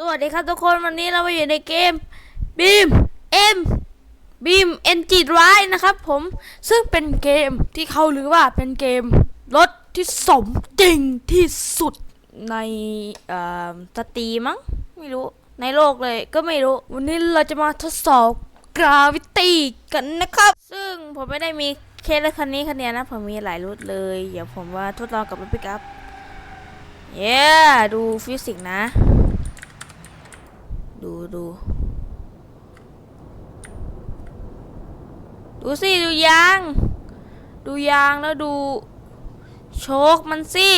สวัสดีครับทุกคนวันนี้เรามาอยู่ในเกม Beam M Beam Engine Ride นะครับผมซึ่งเป็นเกมที่เขาหรือว่าเป็นเกมรถที่สมจริงที่สุดในอ่อสตรีมั้งไม่รู้ในโลกเลยก็ไม่รู้ วันนี้เราจะมาทดสอบ gravity กันนะครับ ซึ่งผมไม่ได้มีแค่คันนี้คันเดียวนะ ผมมีหลายรถเลย เดี๋ยวผมว่าทดลองกับรถปิกอัพเย้ดูฟิสิกส์นะ ดูดูดูสิดูยาง ดูยางแล้วดู โชคมันสิ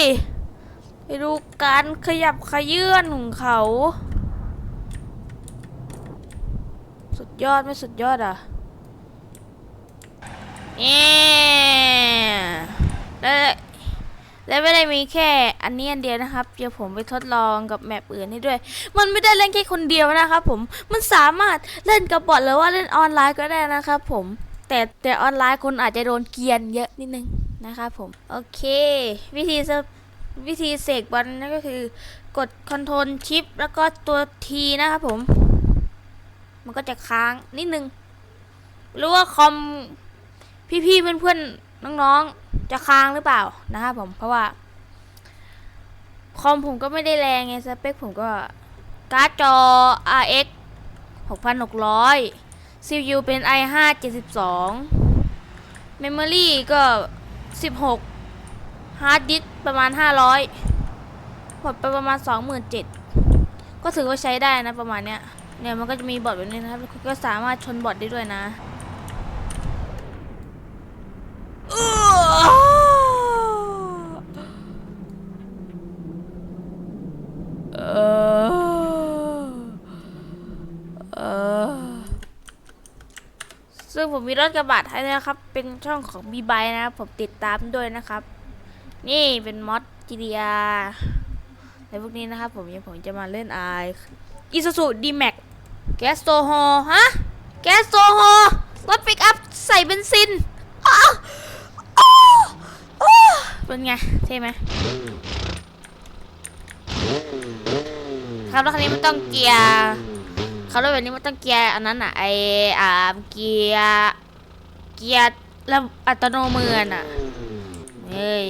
ไปดูการขยับขยื่นของเขา สุดยอดไม่สุดยอดอะเอ๊และ และไม่ได้มีแค่อันนี้อันเดียวนะครับ เดี๋ยวผมไปทดลองกับแมปอื่นให้ด้วย มันไม่ได้เล่นแค่คนเดียวนะครับผม มันสามารถเล่นกับบอทหรือว่าเล่นออนไลน์ก็ได้นะครับผม แต่แต่ออนไลน์คนอาจจะโดนเกียนเยอะนิดนึงนะครับผม โอเค วิธีวิธีเสกบอลนั่นก็คือกดคอนโทรลชิปแล้วก็ตัว T นะครับผม มันก็จะค้างนิดนึง หรือว่าคอมพี่ๆเพื่อนๆ น้องๆ จะค้างหรือเปล่านะครับผม เพราะว่า คอมผมก็ไม่ได้แรงไงสเปคผมก็ การ์ดจอ RX 6600 CPU เป็น i5 72 Memory ก็ 16 Hard Disk ประมาณ 500 หมดไปประมาณ 27,000 ก็ถือว่าใช้ได้นะประมาณเนี้ยเนี่ยมันก็จะมีบอทแบบนี้นะครับก็สามารถชนบอทได้ด้วยนะเออเออ ซึ่งผมมีรถกระบะให้นะครับ เป็นช่องของบีบายนะครับ ผมติดตามด้วยนะครับ นี่เป็นมอด GDR ในพวกนี้นะครับ ผมยังผมจะมาเล่นไออีซูซูดีแม็กแก๊สโซฮอล์ฮะ แก๊สโซฮอล์รถปิกอัพใส่เบนซินเป็นไงเท่ไหมครับแล้วคันนี้มันต้องเกียร์ ครับแล้วแบบนี้มันต้องเกียร์อันนั้นอะไออ่าเกียร์เกียร์แล้วอัตโนมือน่ะเฮ้ย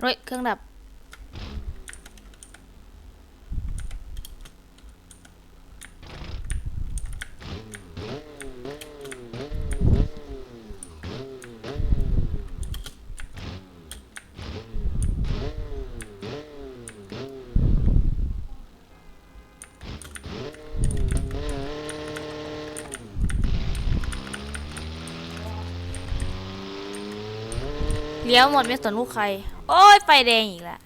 เฮ้ยเครื่องดับ เลี้ยวหมดไม่สนลูกใคร โอ้ยไฟแดงอีกแล้ว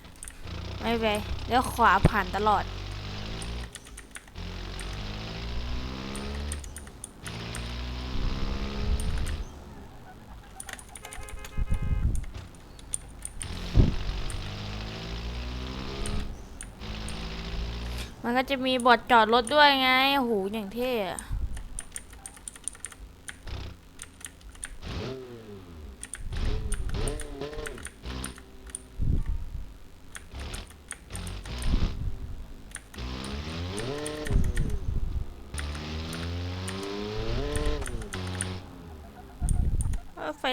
ไม่ไปเลี้ยวขวาผ่านตลอด มันก็จะมีบอดจอดรถด้วยไงโอ้โหอย่างเท่อะ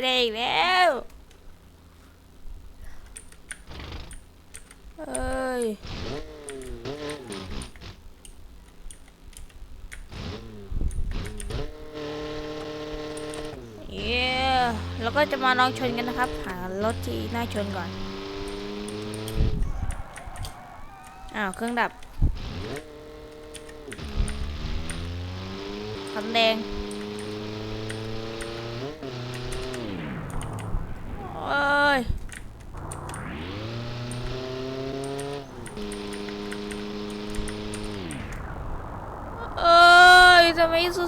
แดงอีกแล้วเอ้ยเย้แล้วก็จะมาลองชนกันนะครับ หารถที่น่าชนก่อน อ้าว เครื่องดับคันแดง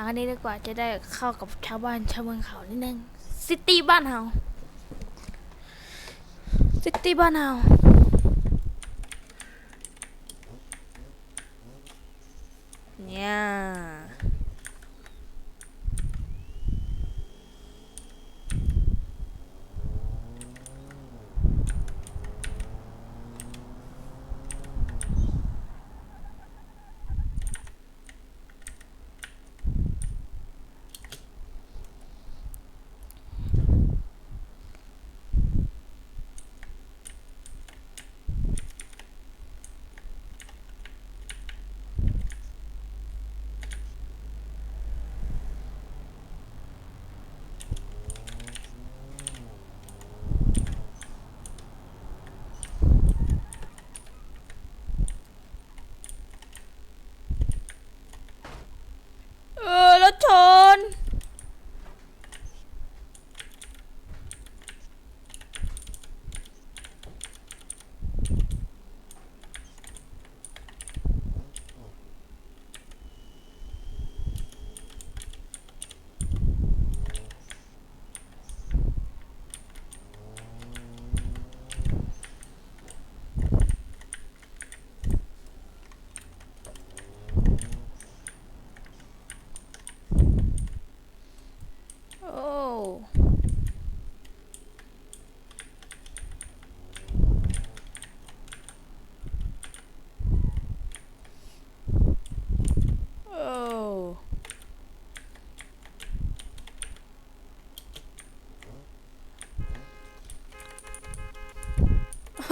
อาอันนี้ดีกว่าจะได้เข้ากับชาวบ้านชาวเมืองเขานิดนึงซิตี้บ้านเฮาซิตี้บ้านเฮาเนี่ย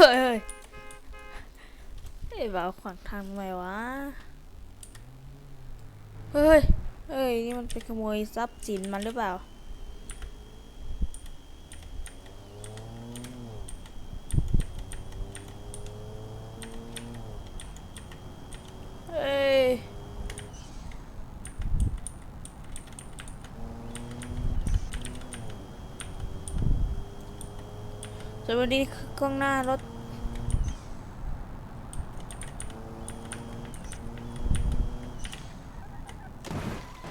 ฮ้ยเฮ้ยเฮ้ยบ่าวขวางทางทำไมวะ เฮ้ย เฮ้ย นี่มันไปขโมยทรัพย์สินมันหรือเปล่า เฮ้ยสวัสดีกล้องหน้ารถ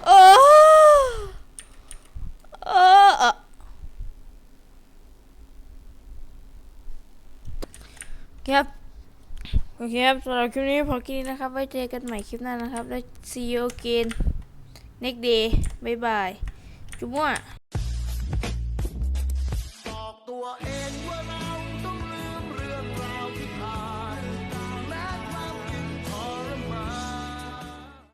โอ้เออเออครับ โอ เคครับสำหรับคลิปนี้พอกินี้นะครับ ไว้เจอกันใหม่คลิปหน้านะครับ แล้ว see you again next day บ๊ายบาย จุ๊บมั่ว